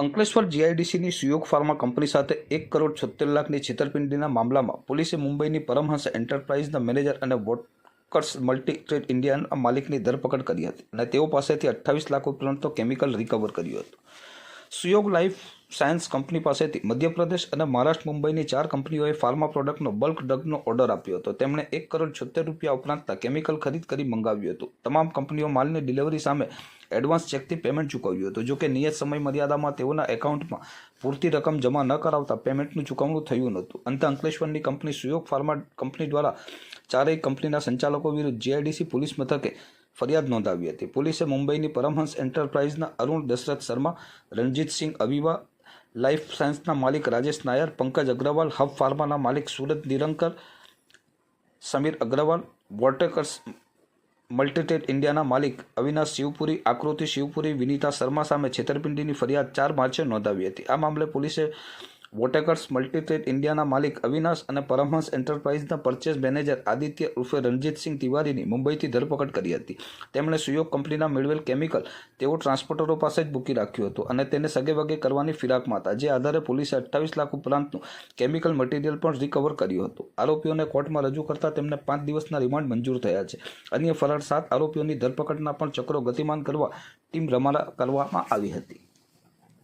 અંકલેશ્વર જીઆઈડીસીની Suyog pharma company સાથે એક કરોડ છોતેર લાખની છેતરપિંડીના મામલામાં પોલીસે મુંબઈની પરમહંસ એન્ટરપ્રાઇઝના મેનેજર અને વોટકર્સ મલ્ટી ટ્રેડ ઇન્ડિયાના માલિકની ધરપકડ કરી હતી અને તેઓ પાસેથી અઠ્ઠાવીસ લાખ ઉપરાંતનો કેમિકલ રિકવર કર્યું હતું. સુયોગ લાઈફ સાયન્સ કંપની પાસેથી મધ્યપ્રદેશ અને મહારાષ્ટ્ર મુંબઈની ચાર કંપનીઓએ ફાર્મા પ્રોડક્ટનો બલ્ક ડ્રગનો ઓર્ડર આપ્યો હતો. તેમણે એક કરોડ છોતેર રૂપિયા ઉપરાંતના કેમિકલ ખરીદ કરી મંગાવ્યું હતું. તમામ કંપનીઓ માલની ડિલિવરી સામે એડવાન્સ ચેકથી પેમેન્ટ ચૂકવ્યું હતું. જોકે નિયત સમય મર્યાદામાં તેઓના એકાઉન્ટમાં પૂરતી રકમ જમા ન કરાવતા પેમેન્ટનું ચૂકવણું થયું નહોતું. અંતે અંકલેશ્વરની કંપની સુયોગ ફાર્મા કંપની દ્વારા ચારેય કંપનીના સંચાલકો વિરુદ્ધ જીઆઈડીસી પોલીસ મથકે ફરિયાદ નોંધાવી હતી. પોલીસે મુંબઈની પરમહંસ એન્ટરપ્રાઇઝના અરુણ દશરથ શર્મા રણજીતસિંહ અવિવા, લાઈફ સાયન્સના માલિક રાજેશ નાયર, પંકજ અગ્રવાલ, હબ ફાર્માના માલિક સુરત નિરંકર, સમીર અગ્રવાલ વોટેકર્સ મલ્ટીટેટ ઇન્ડિયાના માલિક અવિનાશ શિવપુરી, આકૃતિ શિવપુરી, વિનીતા શર્મા સામે છેતરપિંડીની ફરિયાદ ચાર માર્ચે નોંધાવી હતી. આ મામલે પોલીસે વોટેકર્સ મલ્ટીટેટ ઇન્ડિયાના માલિક અવિનાશ અને પરમહંસ એન્ટરપ્રાઇઝના પરચેસ મેનેજર આદિત્ય ઉર્ફે રણજીતસિંહ તિવારીની મુંબઈથી ધરપકડ કરી હતી. તેમણે સુયોગ કંપનીના મેળવેલ કેમિકલ તેઓ ટ્રાન્સપોર્ટરો પાસે જ મૂકી રાખ્યું હતું અને તેને સગે વગે કરવાની ફિરાકમાં હતા, જે આધારે પોલીસે અઠ્ઠાવીસ લાખ ઉપરાંતનું કેમિકલ મટીરિયલ પણ રિકવર કર્યું હતું. આરોપીઓને કોર્ટમાં રજૂ કરતા તેમને પાંચ દિવસના રિમાન્ડ મંજૂર થયા છે. અન્ય ફરાર સાત આરોપીઓની ધરપકડના પણ ચક્રો ગતિમાન કરવા ટીમ રમાડા કરવામાં આવી હતી.